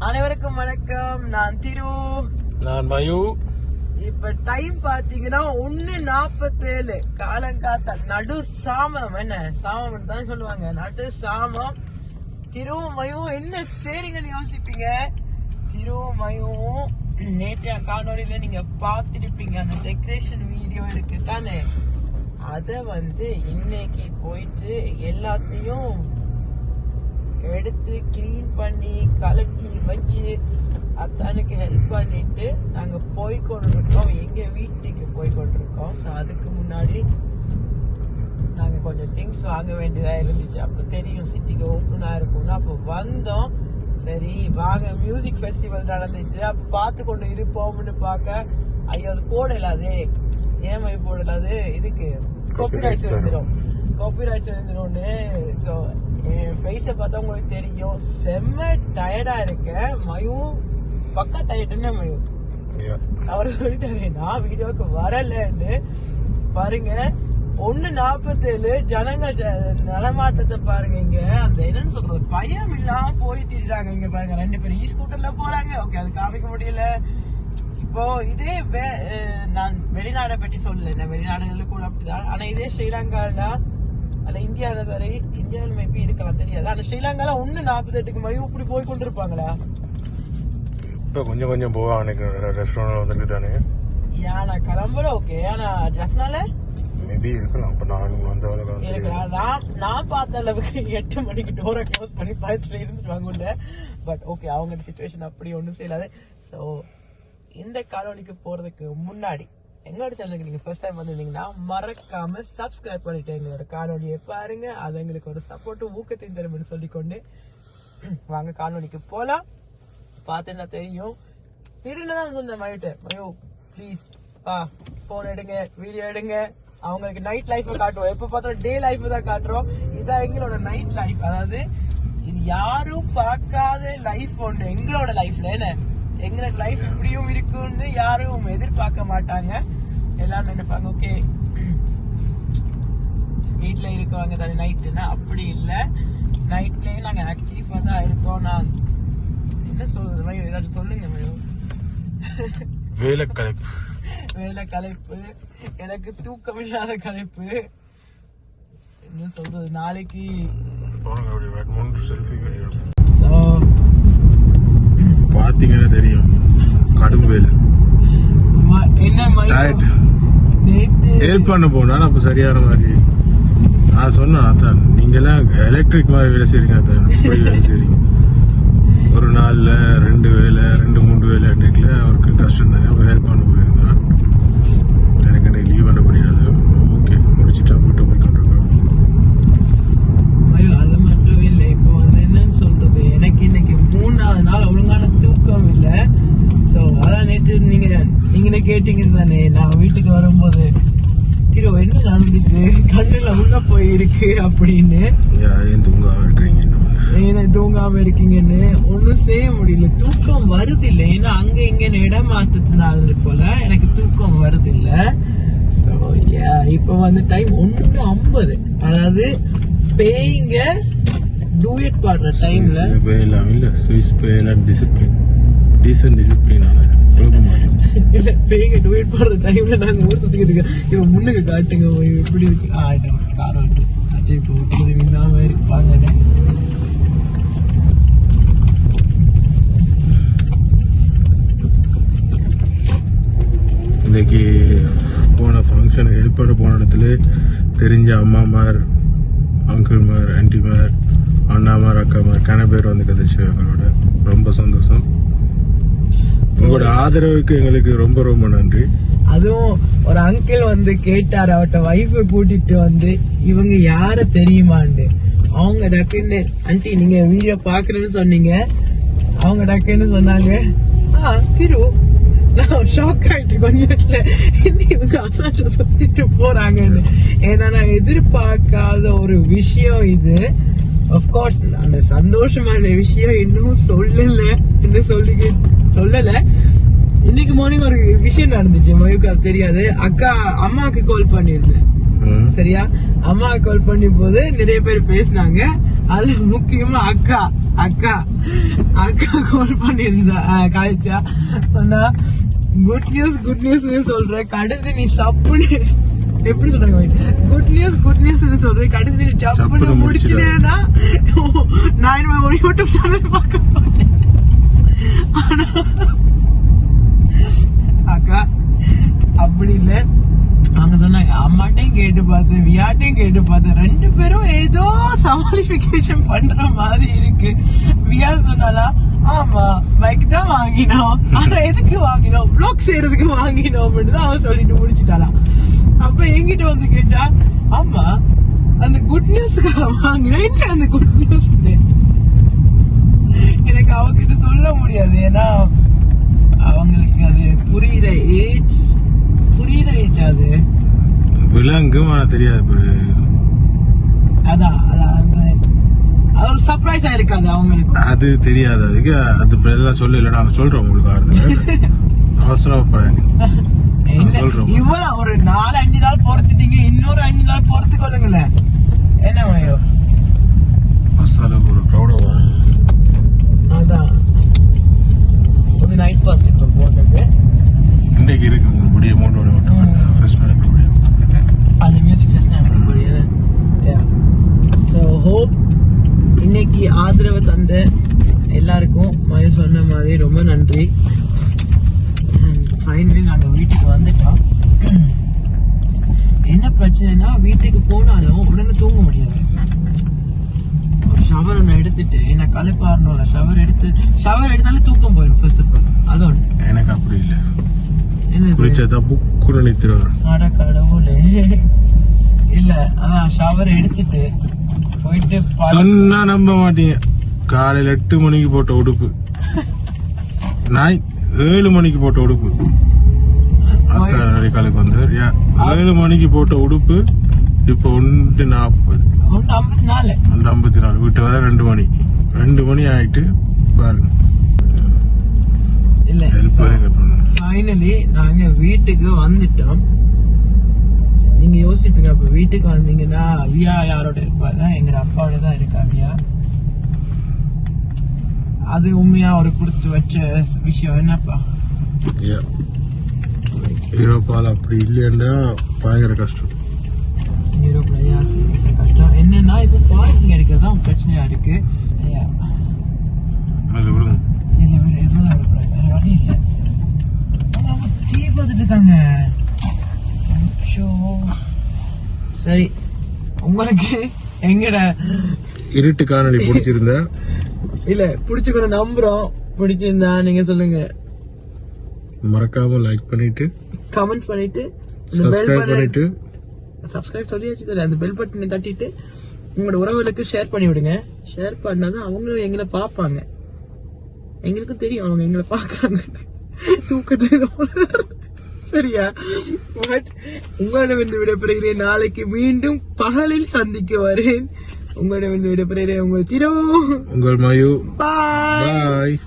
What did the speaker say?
அனைவருக்கும் வணக்கம். நான் திரு. நான் மயு. இப்ப டைம் பாத்தீங்கன்னா ஒண்ணு நாப்பத்தேழு. காலங்காத்தா நடு சாமம் என்ன? சாமம் தானே சொல்லுவாங்க. நடு சாமம். திருமயும் என்ன சரிங்கன்னு யோசிப்பீங்க? திருமயும் நேற்றைய காணொலியில நீங்க பார்த்திருப்பீங்க. அந்த டெக்கரேஷன் வீடியோ இருக்கு தானே. அத வந்து இன்னைக்கு போயிட்டு எல்லாத்தையும் எடுத்து க்ளீன் பண்ணி கலட்டி வச்சு அத்தானுக்கு ஹெல்ப் பண்ணிட்டு நாங்க போய் கொண்டிருக்கோம் எங்க வீட்டுக்கு போய் கொண்டிருக்கோம் ஸோ அதுக்கு முன்னாடி நாங்க கொஞ்சம் திங்ஸ் வாங்க வேண்டியதா இருந்துச்சு. அப்ப தெரியும் சிட்டிக்கு ஓப்பனா இருக்கும்னு. அப்போ வந்தோம். சரி வாங்க. மியூசிக் ஃபெஸ்டிவல் நடந்துச்சு. அப்ப பார்த்து கொண்டு இருப்போம்னு பார்க்க ஐயோ அது போடலாதே ஏன் மை போடலாது இதுக்கு காப்பிரைட்ஸ் வந்துடும் காப்பிரைட்ஸ் வந்துடும்னு ஸோ ஃபேஸை பார்த்தா உங்களுக்கு தெரியும். செம்ம டயர்டா இருக்க. மயும் பக்கா டயர்டுன்னு மயும் அவர் சொல்லிட்டாரு நான் வீடியோக்கு வரலன்னு. பாருங்க ஒண்ணு நாற்பத்தேழு ஜனங்க நடமாட்டத்தை பாருங்க இங்க. அந்த என்னன்னு சொல்றது? பயம் இல்லாம போய் திரிறாங்க இங்க பாருங்க. ரெண்டு பேரும் ஈ ஸ்கூட்டர்ல போறாங்க. ஓகே அது காமிக்க முடியல. இப்போ இதே நான் வெளிநாடை பற்றி சொல்லல. நான் வெளிநாடுகள்ல கூட அப்படிதான். ஆனா இதே ஸ்ரீலங்கால அல்ல இந்தியாவில சரி இந்தியாவில் மேபி இருக்கலாம் தெரியாது. ஆனா ஸ்ரீலங்கால ஒண்ணு நாற்பத்தெட்டுக்கு மயம் இப்படி போய் கொண்டிருப்பாங்களா? இப்போ கொஞ்சம் கொஞ்சம் போவான் எனக்கு ரெஸ்டாரண்ட் வந்துருக்கு தானே ஏன் நான் கிளம்புற ஓகே ஆனா ஜஃப்னால? மேபி இருக்கலாம் அப்போ நான் வந்த அளவுக்கு நான் நான் பார்த்த அளவுக்கு எட்டு மணிக்கு டோரை க்ளோஸ் பண்ணி பயத்துல இருந்துட்டு வாங்க பட் ஓகே அவங்க சுச்சுவேஷன் அப்படி ஒன்றும் செய்யலாது ஸோ இந்த காலோனிக்கு போறதுக்கு முன்னாடி எங்களோட சேனலுக்கு நீங்க ஃபர்ஸ்ட் டைம் வந்திருந்தீங்கன்னா மறக்காம சப்ஸ்கிரைப் பண்ணிட்டு எங்களோட காணொலியை பாருங்க. அது எங்களுக்கு ஒரு சப்போர்ட்டும் ஊக்கத்தையும் தரும்னு சொல்லிக்கொண்டு வாங்க காணொலிக்கு போலாம். பார்த்தேன்னா தெரியும். திடீர்னு தான் சொன்னேன் மயூட்ட மயோ ப்ளீஸ் பா ஃபோன் எடுங்க வீடியோ எடுங்க. அவங்களுக்கு நைட் லைஃப்பை காட்டுவோம். எப்போ பார்த்தாலும் டே லைஃப் தான் காட்டுறோம். இதான் எங்களோட நைட் லைஃப் அதாவது இது யாரும் பார்க்காத லைஃப் ஒன்று எங்களோட லைஃப்ல என்ன? எங்களோட லைஃப் இப்படியும் இருக்குன்னு யாரும் எதிர்பார்க்க மாட்டாங்க. எல்லாரும் நினைப்பாங்க ஓகே வீட்ல இருக்கவங்க தானே நைட்டுனா அப்படி இல்ல. நைட்லயும் நாங்க ஆக்டிவா தான் இருக்கோம். நான் என்ன சொல்றது மயோ ஏதாச்சும் சொல்லுங்க மயோ வேலை கலைப்பு வேலை கலைப்பு எனக்கு தூக்கம் இல்லாத கலைப்பு. என்ன சொல்றது நாளைக்கு போனங்க அப்படி வேட் மூன்று செல்ஃபி so, பார்த்தீங்கன்னா தெரியும். கடும் வேலை. ஹெல்ப் பண்ண போனா அப்போ சரியான மாதிரி. நான் சொன்னேன் அதான் நீங்கெல்லாம் எலக்ட்ரிக் மாதிரி வேலை செய்றீங்க அதான் போய் வேலை செய்றீங்க. ஒரு நாள்ல ரெண்டு வேலை ரெண்டு மூணு வேலை அன்றைக்குல அவருக்கு கஷ்டம் தானே அப்போ ஹெல்ப் பண்ண போயிருந்தேன் எனக்கு இன்னைக்கு லீவ் பண்ண முடியாது ஓகே முடிச்சுட்டா மட்டும் போய் கொண்டிருக்கோம் ஐயோ அது மட்டும் இல்லை இப்போ வந்து என்னன்னு சொல்றது எனக்கு இன்னைக்கு மூணாவது நாள் ஒழுங்கான தூக்கம் இல்லை ஸோ அதான் நேற்று நீங்க நீங்களே கேட்டீங்க தானே? நான் வீட்டுக்கு வரும்போது திரு என்ன நடந்துச்சு கண்ணுல உள்ள போயிருக்கு அப்படின்னு. தூங்காம இருக்கிறீங்க இன்னும்? ஏன்னா தூங்காம இருக்கீங்கன்னு? ஒன்றும் செய்ய முடியல. தூக்கம் வருது இல்லை ஏன்னா அங்க இங்க இடம் மாற்றத்தினால போல எனக்கு தூக்கம் வருது இல்ல ஸோ இப்போ வந்து டைம் ஒன்று ஐம்பது. அதாவது பேய்ங்க டூயட் பாடுற டைம்ல சுவிஸ் பே எல்லாம் இல்ல. சுவிஸ் பே எல்லாம் டிசிப்ளின் டீசன்ட் டிசிப்ளின் மாட்டோம் இல்ல பேய்ங்க டூயட் போடுற டைம்ல நாங்க ஊர் சுத்திக்கிட்டு இருக்கோம். இவன் முன்னுக்கு காட்டுங்க எப்படி இருக்கு. ஆ கார் ஓட்டு. அஜய் இப்போ ஒரு விண்ணாம இருக்கு பாருங்க இன்னைக்கு போன ஃபங்க்ஷனுக்கு ஹெல்ப் பண்ண போன இடத்துல தெரிஞ்ச அம்மாமார் அங்கிள்மார் ஆன்டிமார் அண்ணாமார் அக்காமார் கன பேர் வந்து கதைச்சு எங்களோட ரொம்ப சந்தோஷம். உங்களோட ஆதரவுக்கு எங்களுக்கு ரொம்ப ரொம்ப நன்றி. அதுவும் ஒரு அங்கிள் வந்து கேட்டார் அவட்ட வைஃப கூட்டிட்டு வந்து இவங்க யார தெரியுமான்னு அவங்க டக்குன்னு ஆண்டி நீங்க வீடியோ பாக்குறேன்னு சொன்னீங்க. அவங்க டக்குன்னு சொன்னாங்க ஆ திரு. நான் ஷாக் ஆயிட்டு கொஞ்சத்துல இவங்க அசால்ட்ட சொல்லிட்டு போறாங்கன்னு. ஏன்னா நான் எதிர்பார்க்காத ஒரு விஷயம் இது. அஃப்கோர்ஸ் அந்த சந்தோஷமான விஷயம் இன்னும் சொல்லல என்ன சொல்லிக்கிட்டு சொல்லல. இன்னைக்கு மார்னிங் ஒரு விஷயம் நடந்துச்சு. மயுக்கு அது தெரியாது. அக்கா அம்மாவுக்கு கால் பண்ணியிருந்தேன். சரியா? அம்மா கால் பண்ணி போது நிறைய பேர் பேசினாங்க. அதுல முக்கியமா அக்கா அக்கா. அக்கா கால் பண்ணியிருந்தா காய்ச்சா. சொன்னா குட் நியூஸ் குட் நியூஸ்னு சொல்ற கடைசி நீ சப்புன்னு எப்படி சொல்றாங்க குட் நியூஸ் குட் நியூஸ் சொல்ற கடைசி நீ சப்புன்னு முடிச்சிட்டேன்னா நான் யூடியூப் சேனல் பார்க்க அக்கா அப்படி இல்ல. அவங்க சொன்னாங்க அம்மாட்டையும் கேட்டு பார்த்தேன் வியாட்டையும் கேட்டு பார்த்தேன் ரெண்டு பேரும் ஏதோ சவாலிபிகேஷன் பண்ற மாதிரி இருக்கு. வியா சொன்னாலா ஆமா பைக் தான் வாங்கினோம். ஆனா எதுக்கு வாங்கினோம்? ப்ளாக் செய்யறதுக்கு வாங்கினோம் தான் அவன் சொல்லிட்டு முடிச்சிட்டாலாம் அப்ப என்கிட்ட வந்து கேட்டா ஆமா அந்த குட் நியூஸ்க்காக வாங்கினோம். என்ன அந்த குட் நியூஸ் எனக்கு அவகிட்ட சொல்ல முடியாது. ஏன்னா அவங்களுக்கு அது புரியுற ஏஜ் புரியுற ஏஜ் அது. விலங்கும் தெரியாது. அதான் அதான் ஒரு சர்ப்ரைஸா இருக்காது அவங்களுக்கு அது தெரியாது. அதுக்கு அது எல்லாம் சொல்லல நாங்க சொல்றோம் உங்களுக்கு ஆறுதல். அவசரப்படாங்க சொல்றோம். இவ்வளவு ஒரு நாலு அஞ்சு நாள் பொறுத்துட்டீங்க இன்னொரு அஞ்சு நாள் பொறுத்து கொள்ளுங்களேன் என்ன மயோ பஸ்ஸால ஒரு க்ரௌட வரும் அதான் ஒரு நைட் பஸ் இப்ப போட்டது இன்னைக்கு முடிய மூன்று மணி மட்டும் ஃபர்ஸ்ட் நடக்க முடியும்? அந்த மியூசிக் ஃபெஸ்ட் நடக்க முடியல ஸோ ஹோப் இன்னைக்கு ஆதரவு தந்த எல்லாருக்கும் மய சொன்ன மாதிரி ரொம்ப நன்றி. ஃபைனலி நாங்கள் வீட்டுக்கு வந்துட்டோம். என்ன பிரச்சனைனா வீட்டுக்கு போனாலும் உடனே தூங்க முடியாது. ஒரு ஷவர் ஒன்று எடுத்துட்டு நான் களைப்பாறணும்ல ஷவர் எடுத்து ஷவர் எடுத்தாலே தூக்கம் போயிடும் ஃபர்ஸ்ட் ஆஃப் ஆல் அது ஒன்று எனக்கு அப்படி இல்லை. என்ன குளிச்சா புக்குன்னு நித்திர வரும் அட கடவுளே. இல்ல அதான் ஷவர் எடுத்துட்டு போயிட்டு சொன்னா நம்ப மாட்டீங்க. காலையில எட்டு மணிக்கு போட்ட உடுப்பு. நான் ஏழு மணிக்கு போட்ட உடுப்பு. அக்கா நாளைக்கு காலைக்கு வந்தார். யா, ஏழு மணிக்கு போட்ட உடுப்பு இப்போ ஒன்று நாற்பது. ஒன்று ஐம்பத்தி நாலு. வீட்டு வர ரெண்டு மணி. ரெண்டு மணி ஆயிட்டு பாருங்க. ஹெல்ப் பண்ணுங்க ஃபைனலி நாங்க வீட்டுக்கு வந்துட்டோம். நீங்க யோசிப்பீங்க அப்ப வீட்டுக்கு வந்தீங்கன்னா வியா யாரோட இருப்பாருன்னா எங்க அப்பாவோட தான் இருக்கா வியா அது உண்மையா ஒரு கொடுத்து வச்ச விஷயம் என்னப்பா? ஹீரோப்பால் அப்படி இல்லையண்டா பயங்கர கஷ்டம். சீரியஸா கஷ்டம். என்னன்னா இப்ப பார்க்கிங் எடுக்கிறது தான் பிரச்சனையா இருக்கு ஐயா, அது விடுங்க இல்ல இல்ல எதுவும் வரக்கூடாது வேற வழி இல்ல அவங்க அவங்க டீ பார்த்துட்டு இருக்காங்க அச்சோ. சரி உங்களுக்கு எங்கட? இருட்டு காணொளி பிடிச்சிருந்தா? இல்ல பிடிச்சுக்கணும் நம்புறோம். பிடிச்சிருந்தா நீங்க சொல்லுங்க. மறக்காம லைக் பண்ணிட்டு கமெண்ட் பண்ணிட்டு சப்ஸ்கிரைப் பண்ணிட்டு. சப்ஸ்கிரைப் சொல்லியாச்சு தெரியல அந்த பெல் பட்டனை தட்டிட்டு உங்களோட உறவுகளுக்கு ஷேர் பண்ணி விடுங்க. ஷேர் பண்ணாதான் அவங்களும் எங்களை பார்ப்பாங்க. எங்களுக்கும் தெரியும் அவங்க எங்களை பார்க்கறாங்க. தூக்கத்துல சரியா? பட் உங்களிடமிருந்து விடைபெறுகிறேன். நாளைக்கு மீண்டும் பகலில் சந்திக்க வரேன். உங்களிடமிருந்து விடைபெறுகிறேன். உங்கள் திரோ. உங்கள் மயு. பாய் பாய்